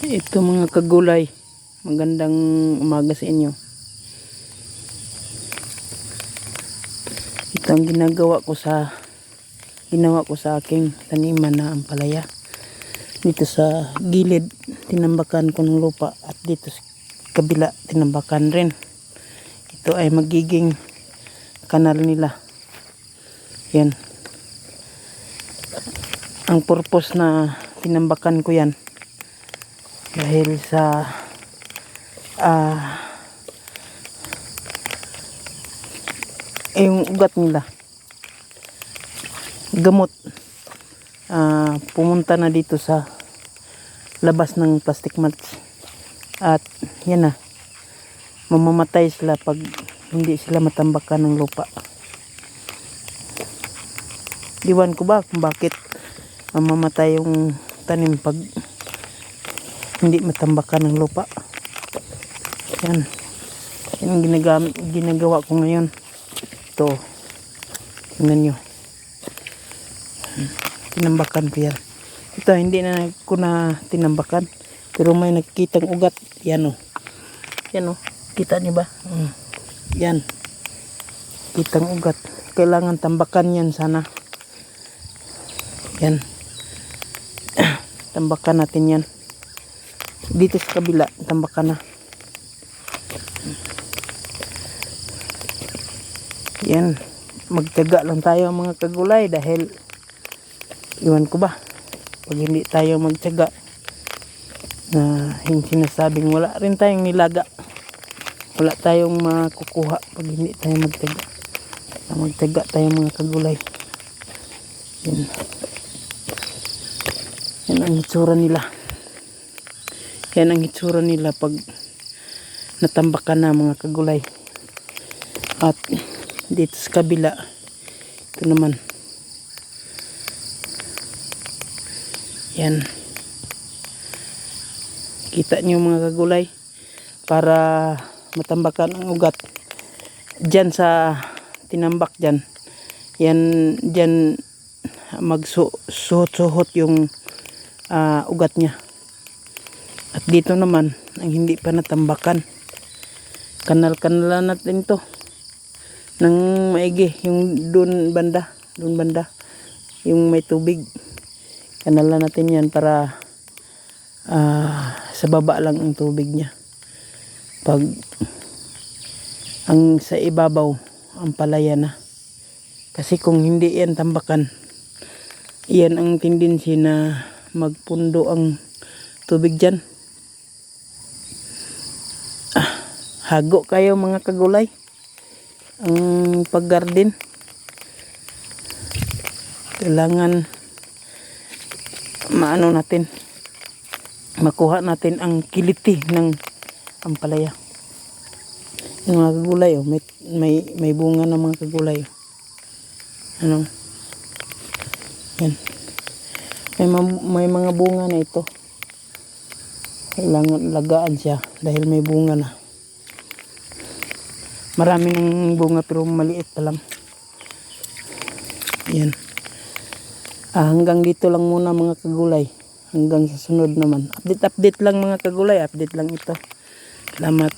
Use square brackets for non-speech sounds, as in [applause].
Ito mga kagulay. Magandang umaga sa inyo. Ito ang ginagawa ko sa ginawa ko sa aking taniman na ampalaya. Dito sa gilid, tinambakan ko ng lupa at dito sa kabila, tinambakan rin. Ito ay magiging kanal nila. Yan. Ang purpose na tinambakan ko yan dahil sa ah yung ugat nila. Gamot. Ah pumunta na dito sa labas ng plastic mulch. At yan na. Mamamatay sila pag hindi sila matambakan ng lupa. Diwan ko ba kung bakit mamamatay yung tanim pag hindi matambakan ng lupa. Yan. Yan ang ginagamit, ginagawa ko ngayon. Ito. Tingnan nyo. Tinambakan ko yan. Ito, hindi na ko na tinambakan. Pero may nakikitang ugat. Yan o. Yan o. Kita niyo ba? Hmm. Yan. Kitang ugat. Kailangan tambakan yan sana. Yan. [clears throat] tambakan natin yan dito sa kabila tambakan na. Yan. Magtaga lang tayo mga kagulay dahil iwan ko ba pag hindi tayo magtaga na yung sinasabing wala rin tayong nilaga. Wala tayong makukuha pag hindi tayo magtaga. Magtaga tayo mga kagulay. Yan. Yan ang itsura nila yan ang itsura nila pag natambakan na mga kagulay. At dito sa kabila, ito naman. Yan. Kita nyo mga kagulay para matambakan ang ugat. Diyan sa tinambak dyan. Yan, dyan magsuhot-suhot yung ah, ugat niya. At dito naman, ang hindi pa natambakan. Kanal-kanala natin to. Nang maigi, yung doon banda, doon banda, yung may tubig. Kanala natin yan para ah, sa baba lang ang tubig niya. Pag ang sa ibabaw, ang palaya na. Kasi kung hindi yan tambakan, iyan ang tendency na magpundo ang tubig dyan. Hago kayo mga kagulay. Ang paggarden kailangan maano natin makuha natin ang kiliti ng ampalaya. Yung mga kagulay oh, may, may, may bunga ng mga kagulay oh. ano? Yan. May, ma- may mga bunga na ito. Kailangan lagaan siya dahil may bunga na Marami ng bunga pero maliit pa lang. Yan. Ah, hanggang dito lang muna mga kagulay. Hanggang sa sunod naman. Update update lang mga kagulay. Update lang ito. Salamat.